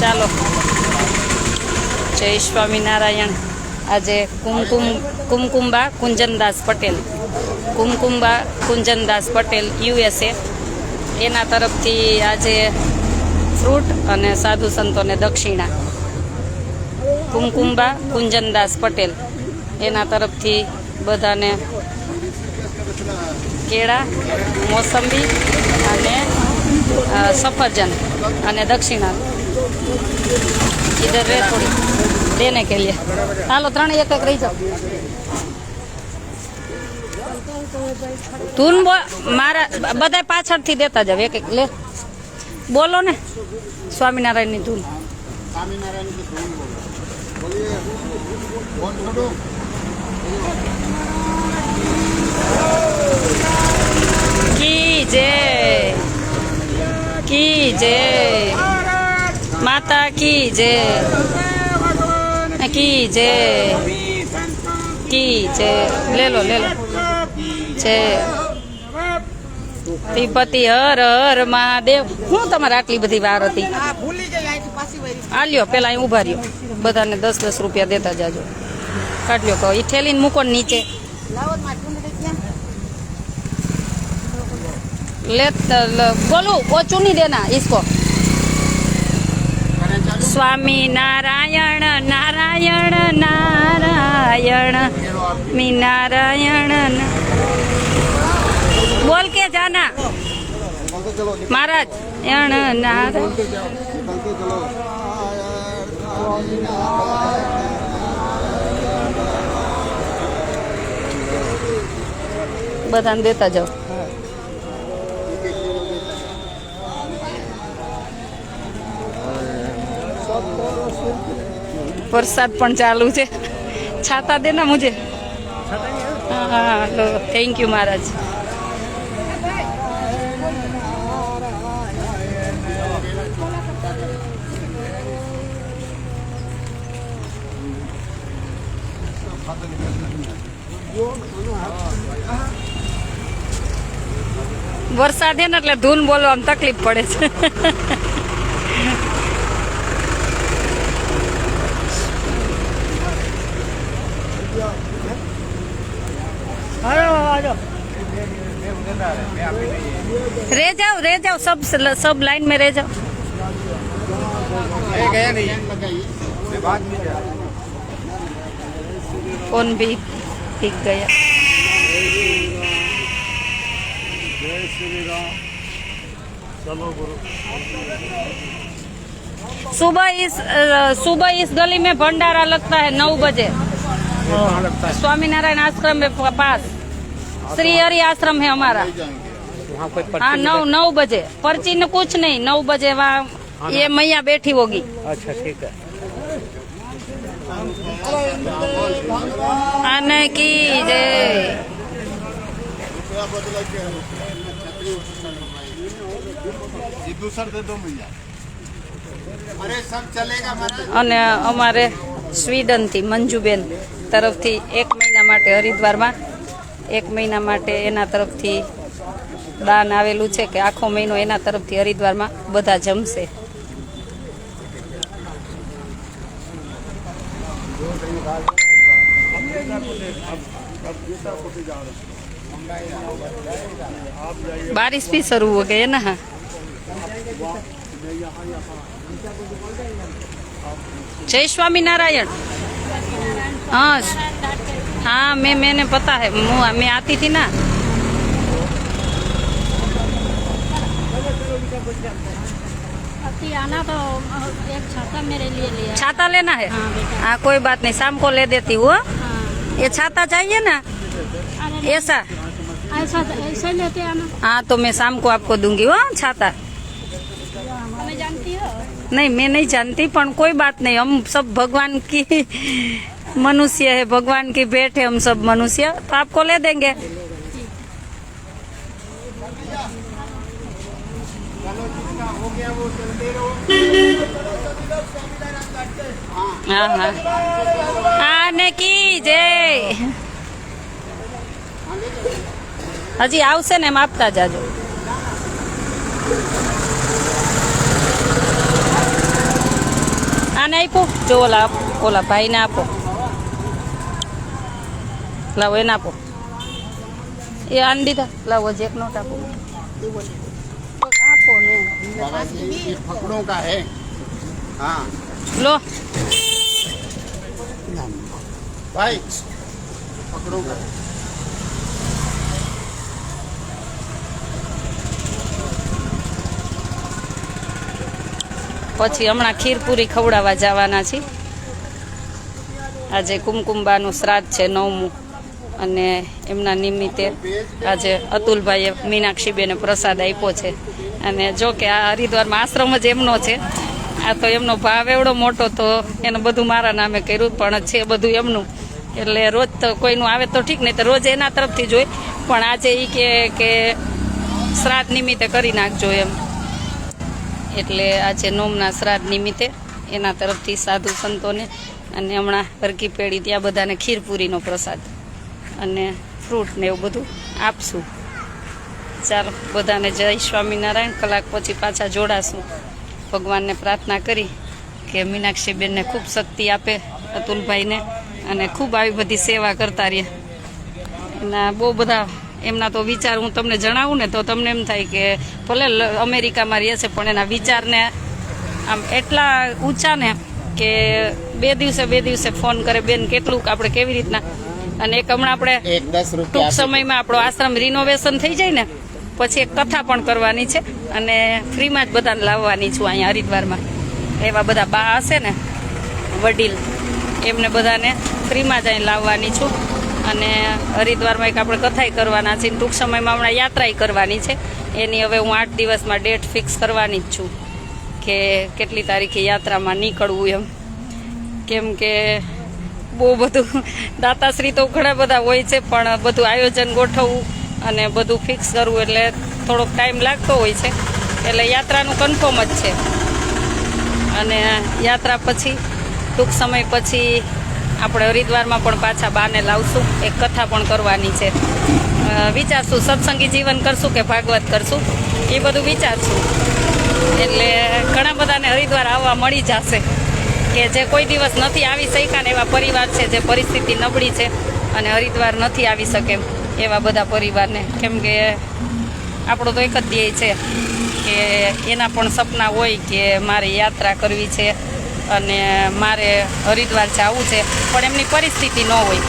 ચાલો. જય સ્વામિનારાયણ. આજે કુમકુમ કુમકુંબા કુંજનદાસ પટેલ. કુમકુંબા કુંજનદાસ પટેલ યુએસએ એના તરફથી આજે ફ્રૂટ અને સાધુ સંતોને દક્ષિણા. કુમકુંબા કુંજનદાસ પટેલ. એના તરફથી બધાને કેળા, મોસંબી અને સફરજન અને દક્ષિણા. इधर रे थोड़ी देने के लिए હાલો ત્રણ એક એક રહી જાઓ ધૂન બો મારા બધા પાછળથી દેતા જાવ એક એક લે બોલો ને સ્વામિનારાયણની ધૂન સ્વામિનારાયણ की धून बोलो बोलिए कौन छोड़ो કી જય કી જય માતા કી જય. કી જય. કી જય. લે લો લે લો જય. તિપતિ હર હર મહાદેવ. હું તમારે આટલી બધી વાર હતી? આ ભૂલી ગઈ અહીંથી પાછી વળી. આ લ્યો પેલા અહીં ઊભા રહ્યો. બધાને દસ દસ રૂપિયા દેતા જાજો. કાઢ લ્યો કહો એ ઠેલીને મૂકો નીચે. લે બોલું મારી નહીં દેના ले સ્વામી નારાયણ નારાયણ નારાયણ મી નારાયણ. બોલ કે જાના? મહારાજ એણ નારાયણ. બધાને દેતા જાઓ. વરસાદ પણ ચાલુ છે. છાતા દેના મુજે. હા થેન્ક યુ મહારાજ. વરસાદ ને એટલે ધૂન બોલવામાં તકલીફ પડે છે. रह जाओ रह जाओ सब सब लाइन में रह जाओ। गया नहीं कौन भी टिक गया। जय श्री राम चलो गुरु सुबह इस सुबह इस गली में भंडारा लगता है नौ बजे। हाँ स्वामीनारायण आश्रम में पास। श्री हरि आश्रम है हमारा वहाँ कोई हाँ नौ नौ बजे पर्ची न कुछ नहीं नौ बजे वहाँ ये मैया बैठी होगी अच्छा ठीक है आने की जय सीधू सर दे दो भैया अरे सब चलेगा मतलब અને અમારે સ્વીડનથી મંજુબેન તરફથી એક મહિના માટે હરિદ્વારમાં એક મહિના માટે એના તરફથી દાન આવેલું છે કે આખો મહિનો એના તરફથી હરિદ્વારમાં બધા જમશે बारिश भी शुरू हो गई है ना जय स्वामी नारायण हाँ हाँ मैं मैंने पता है मैं आती थी ना। आना तो एक छाता मेरे लिए लिया छाता लेना है? हाँ हाँ कोई बात नहीं शाम को ले देती हूँ। हाँ? ये छाता चाहिए ना? अरे ऐसा? ऐसा लेते आना। हाँ तो मैं शाम को आपको दूँगी वो छाता। हो नहीं मैं नहीं जानती पर कोई बात नहीं हम सब भगवान की मनुष्य है भगवान की भेंट है हम सब मनुष्य तो आपको ले देंगे हाँ हाँ આને કી જય હજી આવશે ને એમ આપતા જાજો આને આપો જો ઓલા ઓલા ભાઈને આપો. લાવો, એને આપો. એ આને દીધા. લાવો જેક નોટ આપો. આપો ને. ફકડો કા હે હા લો. ભાઈ ફકડો કા પછી હમણાં ખીરપુરી ખવડાવવા જવાના છીએ. આજે કુમકુંબાનું શ્રાદ્ધ છે નવમું અને એમના નિમિત્તે આજે અતુલભાઈએ મીનાક્ષીબેને પ્રસાદ આપ્યો છે. અને જો કે આ હરિદ્વારમાં આશ્રમ જ એમનો છે. આ તો એમનો ભાવ એવડો મોટો તો એનું બધું મારા નામે કર્યું પણ છે બધું એમનું. એટલે રોજ તો કોઈનું આવે તો ઠીક નહીં તો રોજ એના તરફથી જોઈ. પણ આજે એ કે કે શ્રાદ્ધ નિમિત્તે કરી નાખજો એમ. એટલે આજે નોમના શ્રાદ્ધ નિમિત્તે એના તરફથી સાધુ સંતોને અને હમણાં વર્ગી પેઢી ત્યાં બધાને ખીરપુરીનો પ્રસાદ અને ફ્રૂટ ને એવું બધું આપશું. ચાલો, બધાને જય સ્વામિનારાયણ. કલાક પછી પાછા જોડાશું. ભગવાનને પ્રાર્થના કરી કે મીનાક્ષીબેનને ખૂબ શક્તિ આપે અતુલભાઈને અને ખૂબ આવી બધી સેવા કરતા રહે. એના બહુ બધા એમના તો વિચાર હું તમને જણાવું ને તો તમને એમ થાય કે ભલે અમેરિકામાં રહે છે પણ એના વિચારને આમ એટલા ઊંચા ને કે બે દિવસે બે દિવસે ફોન કરે બેન કેટલું આપણે કેવી રીતના? અને એક હમણાં આપણે ટૂંક સમયમાં આપણો આશ્રમ રિનોવેશન થઈ જાય ને પછી એક કથા પણ કરવાની છે અને ફ્રીમાં જ બધાને લાવવાની છું અહીંયા હરિદ્વારમાં. એવા બધા બા હશે ને વડીલ એમને બધાને ફ્રીમાં જ અહીં લાવવાની છું. અને હરિદ્વારમાં એક આપણે કથાઈ કરવાના છે ટૂંક સમયમાં હમણાં યાત્રાય કરવાની છે. એની હવે હું આઠ દિવસમાં ડેટ ફિક્સ કરવાની જ છું કે કેટલી તારીખે યાત્રામાં નીકળવું એમ. કેમ કે બહુ બધું દાતાશ્રી તો ઘણા બધા હોય છે, પણ બધું આયોજન ગોઠવવું અને બધું ફિક્સ કરવું એટલે થોડોક ટાઈમ લાગતો હોય છે. એટલે યાત્રાનું કન્ફર્મ જ છે. અને યાત્રા પછી, ટૂંક સમય પછી આપણે હરિદ્વારમાં પણ પાછા બાને લાવશું. એક કથા પણ કરવાની છે. વિચારશું, સત્સંગી જીવન કરશું કે ભાગવત કરશું? એ બધું વિચારશું. એટલે ઘણા બધાને હરિદ્વાર આવવા મળી જશે. કે જે કોઈ દિવસ નથી આવી શક્યા ને એવા પરિવાર છે જે પરિસ્થિતિ નબળી છે અને હરિદ્વાર નથી આવી શકે એવા બધા પરિવારને. કેમ કે આપણો તો એક જ ધ્યેય છે કે એના પણ સપના હોય કે મારે યાત્રા કરવી છે. અને મારે હરિદ્વાર જવું છે, પણ એમની પરિસ્થિતિ ન હોય.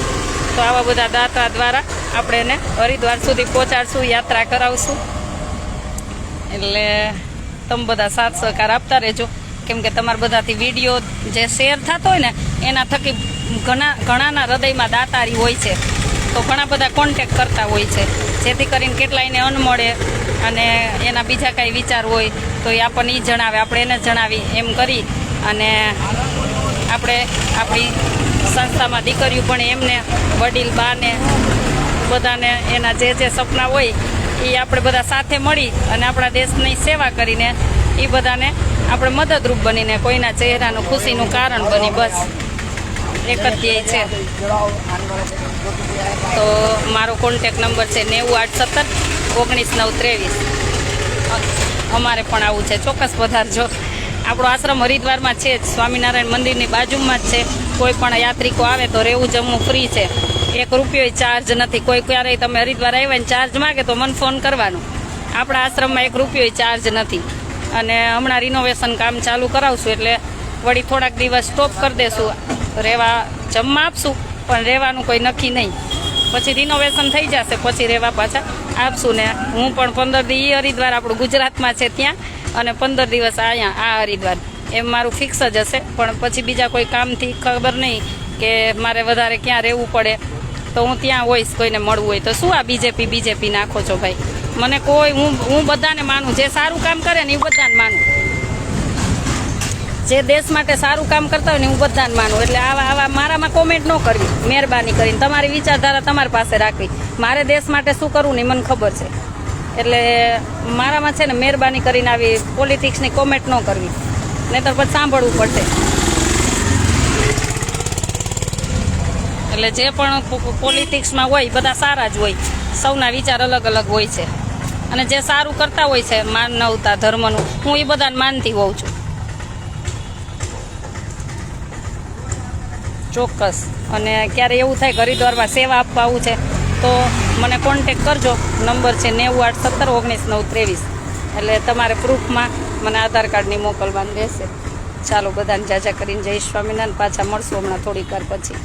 તો આવા બધા દાતા દ્વારા આપણે એને હરિદ્વાર સુધી પહોંચાડશું, યાત્રા કરાવશું. એટલે તમે બધા સાથ સહકાર આપતા રહેજો. કેમ કે તમારા બધાથી વીડિયો જે શેર થતો હોય ને, એના થકી ઘણા, ઘણાના હૃદયમાં દાતારી હોય છે. તો ઘણા બધા કોન્ટેક કરતા હોય છે. જેથી કરીને કેટલાયને અન્ન મળે અને એના બીજા કાંઈ વિચાર હોય, તો એ આપણને એ જણાવે, આપણે એને જણાવી, એમ કરી અને આપણે આપણી સંસ્થામાં દીકરીઓ પણ એમને, વડીલ, બાને, બધાને એના જે જે સપના હોય એ આપણે બધા સાથે મળી અને આપણા દેશની સેવા કરીને એ બધાને આપણે મદદરૂપ બનીને કોઈના ચહેરાનું ખુશીનું કારણ બની બસ. એક જ ધ્યેય છે. તો મારો કોન્ટેક નંબર છે નેવું આઠ સત્તર ઓગણીસ નવ ત્રેવીસ. અમારે પણ આવું છે. ચોક્કસ પધારજો. આપણો આશ્રમ હરિદ્વારમાં છે જ, સ્વામિનારાયણ મંદિરની બાજુમાં જ છે. કોઈ પણ યાત્રિકો આવે તો રહેવું જમવું ફ્રી છે. એક રૂપિયો ચાર્જ નથી. કોઈ ક્યારેય તમે હરિદ્વાર આવ્યા ને ચાર્જ માગે તો મને ફોન કરવાનો. આપણા આશ્રમમાં એક રૂપિયો ચાર્જ નથી. અને હમણાં રિનોવેશન કામ ચાલુ કરાવશું એટલે વળી થોડાક દિવસ સ્ટોપ કરી દેશું. રહેવા, જમવા આપશું, પણ રહેવાનું કોઈ નક્કી નહીં. પછી રિનોવેશન થઈ જશે, પછી રહેવા પાછા આપશું ને હું પણ પંદર દી હરિદ્વાર, આપણું ગુજરાતમાં છે ત્યાં. અને પંદર દિવસ અહીંયા આ હરિદ્વાર. એમ મારું ફિક્સ જ હશે, પણ પછી બીજા કોઈ કામથી ખબર નહીં કે મારે વધારે ક્યાં રહેવું પડે. તો હું ત્યાં હોઈશ કોઈને મળવું હોય તો. શું આ બીજેપી બીજેપી નાખો છો ભાઈ? મને કોઈ, હું હું બધાને માનું. જે સારું કામ કરે ને એ બધાને માનું. જે દેશ માટે સારું કામ કરતા હોય ને હું બધાને માનું. એટલે આવા આવા મારામાં કોમેન્ટ ન કરવી. મહેરબાની કરીને તમારી વિચારધારા તમારી પાસે રાખવી. મારે દેશ માટે શું કરવું ને મને ખબર છે. એટલે મારામાં છે ને મહેરબાની કરીને આવી પોલિટિક્સની કોમેન્ટ ન કરવી. નહીતર પછી સાંભળવું પડશે. એટલે જે પણ પોલિટિક્સમાં હોય બધા સારા જ હોય. સૌના વિચાર અલગ અલગ હોય છે. અને જે સારું કરતા હોય છે, માનવતા, ધર્મનું, હું એ બધાને માનતી હોઉં છું. ચોક્કસ. અને ક્યારે એવું થાય હરિદ્વારમાં સેવા આપવા આવું છે, તો મને કોન્ટેક કરજો. નંબર છે નેવું આઠ સત્તર ઓગણીસ નવ ત્રેવીસ. એટલે તમારે પ્રૂફમાં મને આધાર કાર્ડની મોકલવાનું રહેશે. ચાલો બધાને જાજા કરીને જય સ્વામિનારાયણ. પાછા મળશું હમણાં થોડીક વાર પછી.